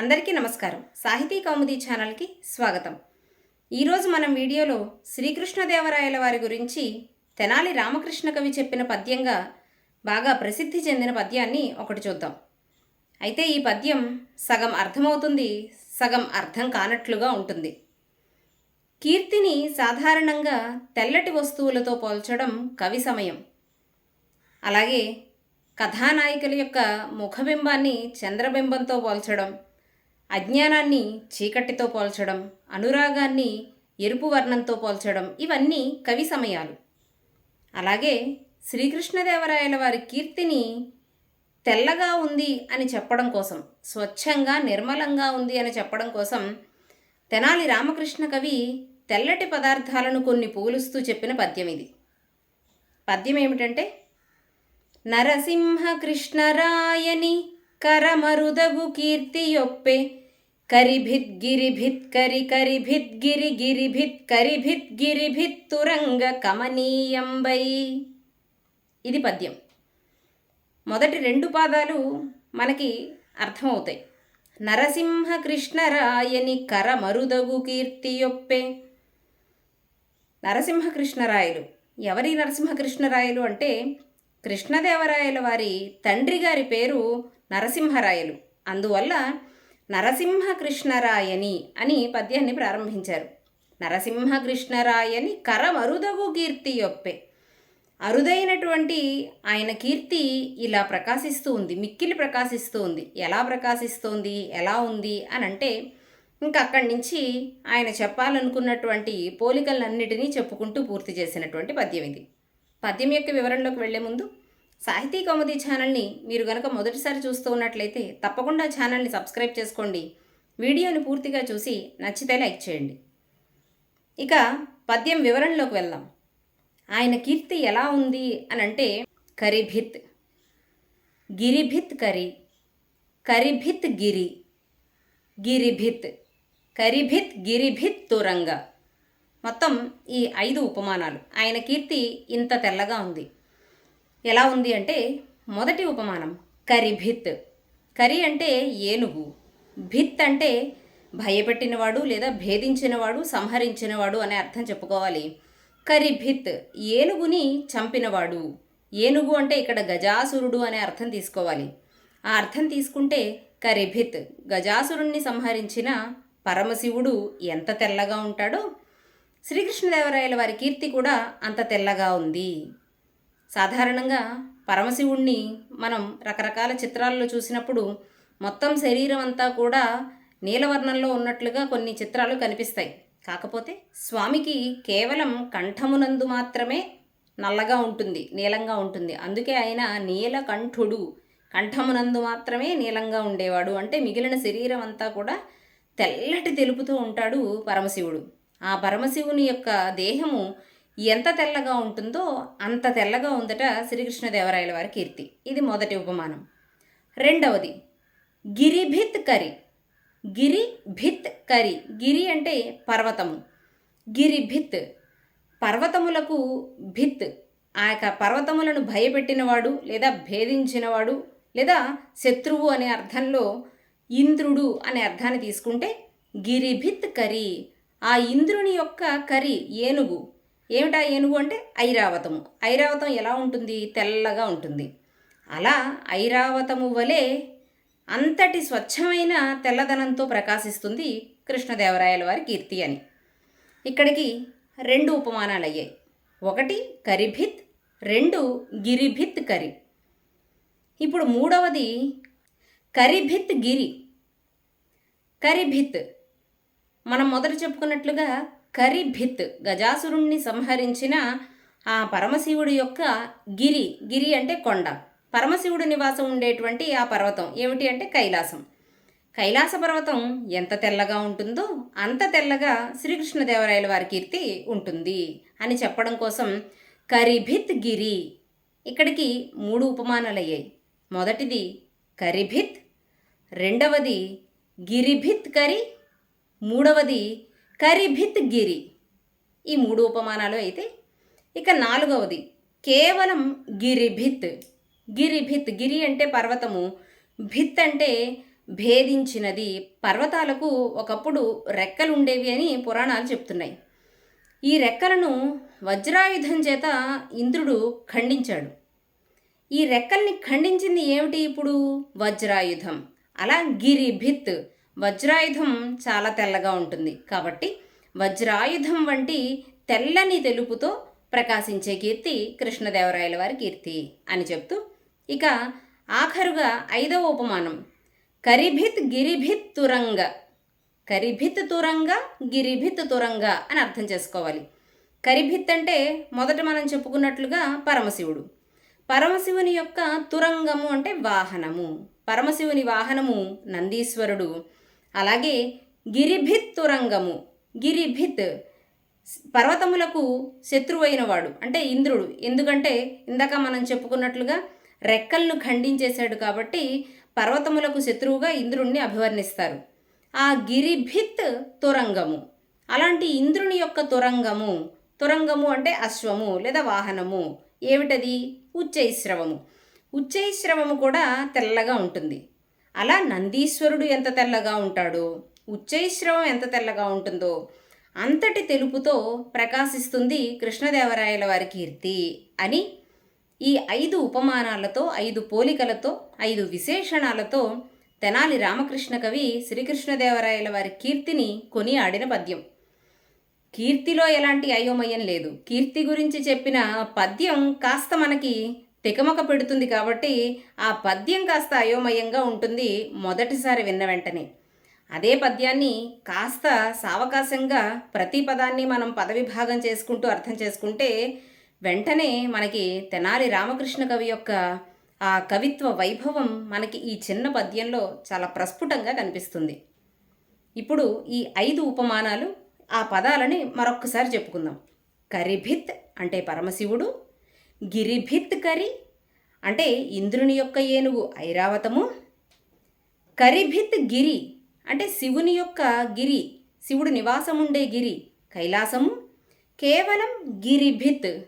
అందరికీ నమస్కారం. సాహితీ కౌముది ఛానల్కి స్వాగతం. ఈరోజు మనం వీడియోలో శ్రీకృష్ణదేవరాయల వారి గురించి తెనాలి రామకృష్ణ కవి చెప్పిన పద్యంగా బాగా ప్రసిద్ధి చెందిన పద్యాన్ని ఒకటి చూద్దాం. అయితే ఈ పద్యం సగం అర్థమవుతుంది సగం అర్థం కానట్లుగా ఉంటుంది. కీర్తిని సాధారణంగా తెల్లటి వస్తువులతో పోల్చడం కవి సమయం. అలాగే కథానాయికల యొక్క ముఖబింబాన్ని చంద్రబింబంతో పోల్చడం అజ్ఞానాన్ని చీకటితో పోల్చడం అనురాగాన్ని ఎరుపు వర్ణంతో పోల్చడం ఇవన్నీ కవి సమయాలు. అలాగే శ్రీకృష్ణదేవరాయల వారి కీర్తిని తెల్లగా ఉంది అని చెప్పడం కోసం స్వచ్ఛంగా నిర్మలంగా ఉంది అని చెప్పడం కోసం తెనాలి రామకృష్ణ కవి తెల్లటి పదార్థాలను కొన్ని పోలుస్తూ చెప్పిన పద్యం ఇది. పద్యం ఏమిటంటే నరసింహ కృష్ణరాయని కరమరుదగు కీర్తియొప్పే. కరిభిత్ గిరిభిత్ కరి కరిభిత్ గిరి గిరిభిత్ కరిభిత్ గిరిభిత్ తురంగ కమనీయంబై. ఇది పద్యం. మొదటి రెండు పాదాలు మనకి అర్థమవుతాయి. నరసింహ కృష్ణరాయని కరమరుదగు కీర్తియొప్పే. నరసింహకృష్ణరాయలు. ఎవరి నరసింహకృష్ణరాయలు అంటే కృష్ణదేవరాయల వారి తండ్రి గారి పేరు నరసింహరాయలు. అందువల్ల నరసింహకృష్ణరాయని అని పద్యాన్ని ప్రారంభించారు. నరసింహకృష్ణరాయని కరమరుదగు కీర్తి యొప్పే. అరుదైనటువంటి ఆయన కీర్తి ఇలా ప్రకాశిస్తూ ఉంది మిక్కిలి ప్రకాశిస్తూ ఉంది. ఎలా ప్రకాశిస్తోంది ఎలా ఉంది అని అంటే ఇంకా అక్కడి నుంచి ఆయన చెప్పాలనుకున్నటువంటి పోలికలన్నిటినీ చెప్పుకుంటూ పూర్తి చేసినటువంటి పద్యం ఇది. పద్యం యొక్క వివరణలోకి వెళ్ళే ముందు సాహితీ కౌముది ఛానల్ని మీరు గనక మొదటిసారి చూస్తూ ఉన్నట్లయితే తప్పకుండా ఛానల్ని సబ్స్క్రైబ్ చేసుకోండి. వీడియోని పూర్తిగా చూసి నచ్చితే లైక్ చేయండి. ఇక పద్యం వివరణలోకి వెళ్దాం. ఆయన కీర్తి ఎలా ఉంది అని అంటే కరిభిత్. గిరిభిత్ కరి. కరిభిత్ గిరి. గిరిభిత్. కరిభిత్ గిరిభిత్ తురంగ. మొత్తం ఈ ఐదు ఉపమానాలు. ఆయన కీర్తి ఇంత తెల్లగా ఉంది. ఎలా ఉంది అంటే మొదటి ఉపమానం కరిభిత్. కరి అంటే ఏనుగు. భిత్ అంటే భయపెట్టినవాడు లేదా భేదించినవాడు సంహరించినవాడు అనే అర్థం చెప్పుకోవాలి. కరిభిత్ ఏనుగుని చంపినవాడు. ఏనుగు అంటే ఇక్కడ గజాసురుడు అనే అర్థం తీసుకోవాలి. ఆ అర్థం తీసుకుంటే కరిభిత్ గజాసురుణ్ణి సంహరించిన పరమశివుడు ఎంత తెల్లగా ఉంటాడో శ్రీకృష్ణదేవరాయల వారి కీర్తి కూడా అంత తెల్లగా ఉంది. సాధారణంగా పరమశివుణ్ణి మనం రకరకాల చిత్రాల్లో చూసినప్పుడు మొత్తం శరీరం అంతా కూడా నీలవర్ణంలో ఉన్నట్లుగా కొన్ని చిత్రాలు కనిపిస్తాయి. కాకపోతే స్వామికి కేవలం కంఠమునందు మాత్రమే నల్లగా ఉంటుంది నీలంగా ఉంటుంది. అందుకే ఆయన నీలకంఠుడు. కంఠమునందు మాత్రమే నీలంగా ఉండేవాడు. అంటే మిగిలిన శరీరం అంతా కూడా తెల్లటి తెలుపుతూ ఉంటాడు పరమశివుడు. ఆ పరమశివుని యొక్క దేహము ఎంత తెల్లగా ఉంటుందో అంత తెల్లగా ఉందట శ్రీకృష్ణదేవరాయల వారి కీర్తి. ఇది మొదటి ఉపమానం. రెండవది గిరిభిత్ కరి. గిరి భిత్ కరి. గిరి అంటే పర్వతము. గిరిభిత్ పర్వతములకు భిత్. ఆ యొక్క పర్వతములను భయపెట్టినవాడు లేదా భేదించినవాడు లేదా శత్రువు అనే అర్థంలో ఇంద్రుడు అనే అర్థాన్ని తీసుకుంటే గిరిభిత్ కరి. ఆ ఇంద్రుని యొక్క కరి ఏనుగు. ఏమిటా ఏనుగు అంటే ఐరావతము. ఐరావతం ఎలా ఉంటుంది? తెల్లగా ఉంటుంది. అలా ఐరావతము వలె అంతటి స్వచ్ఛమైన తెల్లదనంతో ప్రకాశిస్తుంది కృష్ణదేవరాయల వారి కీర్తి అని. ఇక్కడికి రెండు ఉపమానాలు అయ్యాయి ఒకటి కరిభిత్ రెండు గిరిభిత్ కరి. ఇప్పుడు మూడవది కరిభిత్ గిరి. కరిభిత్. మనం మొదట చెప్పుకున్నట్లుగా కరిభిత్ గజాసురుణ్ణి సంహరించిన ఆ పరమశివుడి యొక్క గిరి. గిరి అంటే కొండ. పరమశివుడు నివాసం ఉండేటువంటి ఆ పర్వతం. ఏమిటి అంటే కైలాసం. కైలాస పర్వతం ఎంత తెల్లగా ఉంటుందో అంత తెల్లగా శ్రీకృష్ణదేవరాయల వారి కీర్తి ఉంటుంది అని చెప్పడం కోసం కరిభిత్ గిరి. ఇక్కడికి మూడు ఉపమానాలు అయ్యాయి. మొదటిది కరిభిత్ రెండవది గిరిభిత్ కరి మూడవది కరిభిత్ గిరి. ఈ మూడు ఉపమానాలు అయితే ఇక నాలుగవది. కేవలం గిరిభిత్. గిరిభిత్. గిరి అంటే పర్వతము. భిత్ అంటే భేదించినది. పర్వతాలకు ఒకప్పుడు రెక్కలు ఉండేవి అని పురాణాలు చెప్తున్నాయి. ఈ రెక్కలను వజ్రాయుధం చేత ఇంద్రుడు ఖండించాడు. ఈ రెక్కల్ని ఖండించింది ఏమిటి ఇప్పుడు? వజ్రాయుధం. అలా గిరిభిత్. వజ్రాయుధం చాలా తెల్లగా ఉంటుంది కాబట్టి వజ్రాయుధం వంటి తెల్లని తెలుపుతో ప్రకాశించే కీర్తి కృష్ణదేవరాయల వారి కీర్తి అని చెప్తూ ఇక ఆఖరుగా ఐదవ ఉపమానం. కరిభిత్ గిరిభిత్ తురంగ. కరిభిత్ తురంగ గిరిభిత్ తురంగ అని అర్థం చేసుకోవాలి. కరిభిత్ అంటే మొదట మనం చెప్పుకున్నట్లుగా పరమశివుడు. పరమశివుని యొక్క తురంగము అంటే వాహనము. పరమశివుని వాహనము నందీశ్వరుడు. అలాగే గిరిభిత్ తురంగము. గిరిభిత్ పర్వతములకు శత్రువైన వాడు అంటే ఇంద్రుడు. ఎందుకంటే ఇందాక మనం చెప్పుకున్నట్లుగా రెక్కలను ఖండించేశాడు కాబట్టి పర్వతములకు శత్రువుగా ఇంద్రుణ్ణి అభివర్ణిస్తారు. ఆ గిరిభిత్ తురంగము. అలాంటి ఇంద్రుని యొక్క తురంగము. తురంగము అంటే అశ్వము లేదా వాహనము. ఏమిటది? ఉచ్చైశ్రవము. ఉచ్చైశ్రవము కూడా తెల్లగా ఉంటుంది. అలా నందీశ్వరుడు ఎంత తెల్లగా ఉంటాడో? ఉచ్చైశ్రవం ఎంత తెల్లగా ఉంటుందో అంతటి తెలుపుతో ప్రకాశిస్తుంది కృష్ణదేవరాయల వారి కీర్తి అని ఈ ఐదు ఉపమానాలతో ఐదు పోలికలతో ఐదు విశేషణాలతో తెనాలి రామకృష్ణ కవి శ్రీకృష్ణదేవరాయల వారి కీర్తిని కొనియాడిన పద్యం. కీర్తిలో ఎలాంటి అయోమయం లేదు. కీర్తి గురించి చెప్పిన పద్యం కాస్త మనకి తికమక పెడుతుంది కాబట్టి ఆ పద్యం కాస్త అయోమయంగా ఉంటుంది మొదటిసారి విన్న వెంటనే. అదే పద్యాన్ని కాస్త సావకాశంగా ప్రతి పదాన్ని మనం పదవిభాగం చేసుకుంటూ అర్థం చేసుకుంటే వెంటనే మనకి తెనాలి రామకృష్ణ కవి యొక్క ఆ కవిత్వ వైభవం మనకి ఈ చిన్న పద్యంలో చాలా ప్రస్ఫుటంగా కనిపిస్తుంది. ఇప్పుడు ఈ ఐదు ఉపమానాలు ఆ పదాలని మరొక్కసారి చెప్పుకుందాం. కరిభిత్ అంటే పరమశివుడు గిరిభిత్ కరి అంటే ఇంద్రుని యొక్క ఏనుగు ఐరావతము. కరిభిత్ గిరి అంటే శివుని యొక్క గిరి శివుడు నివాసముండే గిరి కైలాసము. కేవలం గిరిభిత్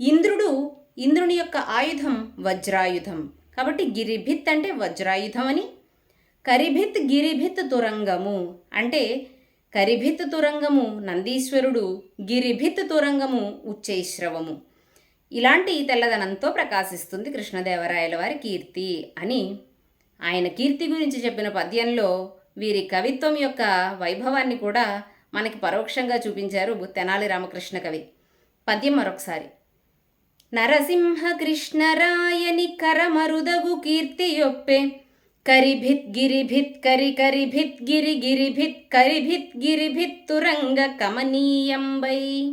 ఇంద్రుడు ఇంద్రుని యొక్క ఆయుధం వజ్రాయుధం. కాబట్టి గిరిభిత్ అంటే వజ్రాయుధం అని కరిభిత్ గిరిభిత్ తురంగము అంటే కరిభిత్ తురంగము నందీశ్వరుడు గిరిభిత్ తురంగము ఉచ్చైశ్రవము. ఇలాంటి తెల్లదనంతో ప్రకాశిస్తుంది కృష్ణదేవరాయల వారి కీర్తి అని ఆయన కీర్తి గురించి చెప్పిన పద్యంలో వీరి కవిత్వం యొక్క వైభవాన్ని కూడా మనకి పరోక్షంగా చూపించారు తెనాలి రామకృష్ణ కవి. పద్యం మరొకసారి. నరసింహ కృష్ణరాయని కరమరుదగు కీర్తియొప్పే. కరిభిత్ గిరిభిత్ కరి కరిభిత్ గిరి గిరిభిత్ కరిభిత్ గిరిభిత్ తురంగ కమనీయంబై.